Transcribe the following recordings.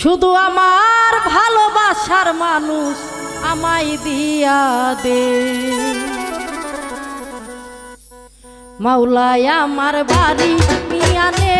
শুধু আমার ভালোবাসার মানুষ আমায় দিয়া দে। মাওলায় আমার বাড়ি মিয়ানে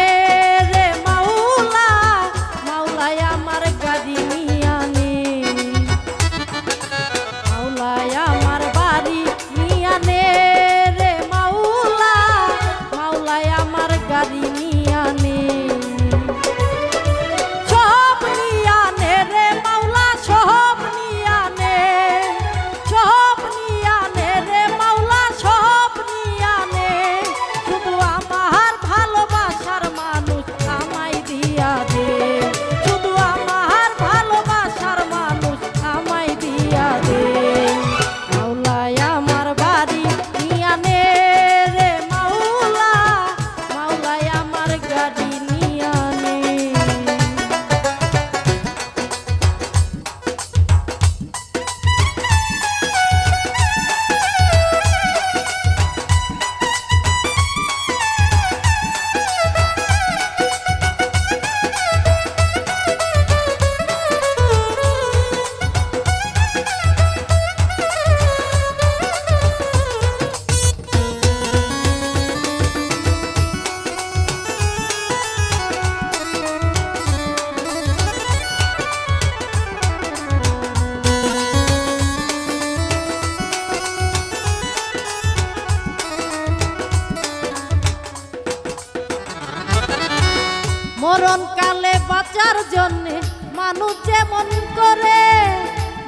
মরণ কালে বাঁচার জন্যে মানুষ যেমন করে,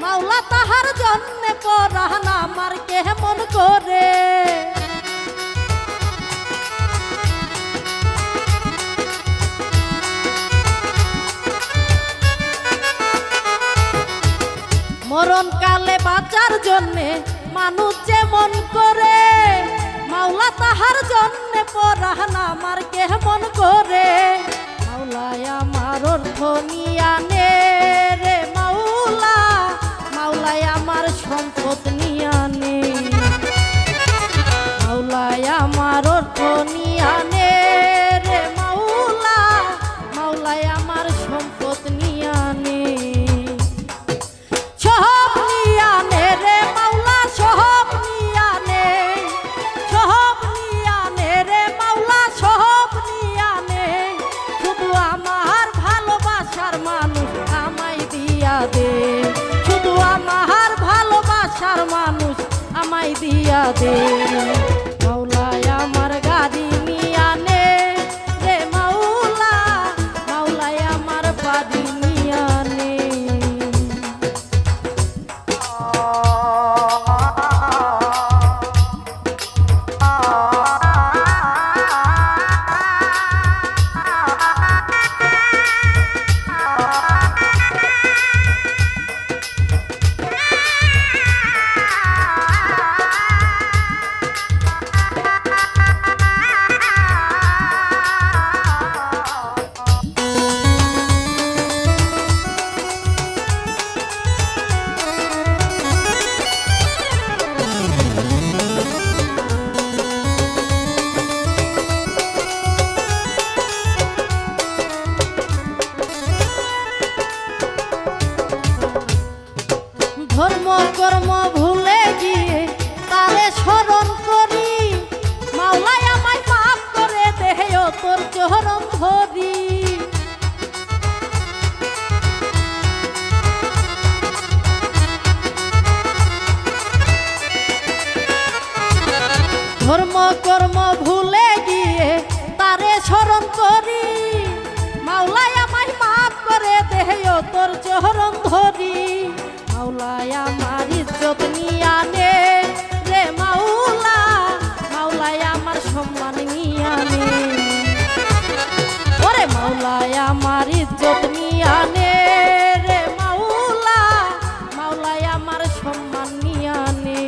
মাওলা তাহার জন্যে পরাণ আমার কেমন করে। মরণ কালে বাঁচার জন্যে মানুষ যেমন করে, মাওলা তাহার জন্যে পরাণ আমার কেমন করে। মাওলায় আমার অর্থ নিয়ানে রে মাওলা মাওলায় আমার সম্পদ নিয়ানে মাওলায় আমার অর্থ দিয়া দে চরণ ধরি ধর্ম কর্ম ভুলে গিয়ে তারে স্মরণ করি। মাওলাই আমায় মাফ করে দেহ তোর চরণ ধরি। মাওলাই আমার ইজ্জত আমার রে মাওলা। আমার নে নে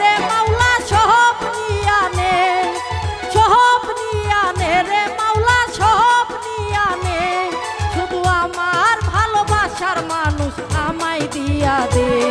রে মাওলা সব রে মাওলা সব নিয়া নে শুধু আমার ভালোবাসার মানুষ আমায় দিয়া দে।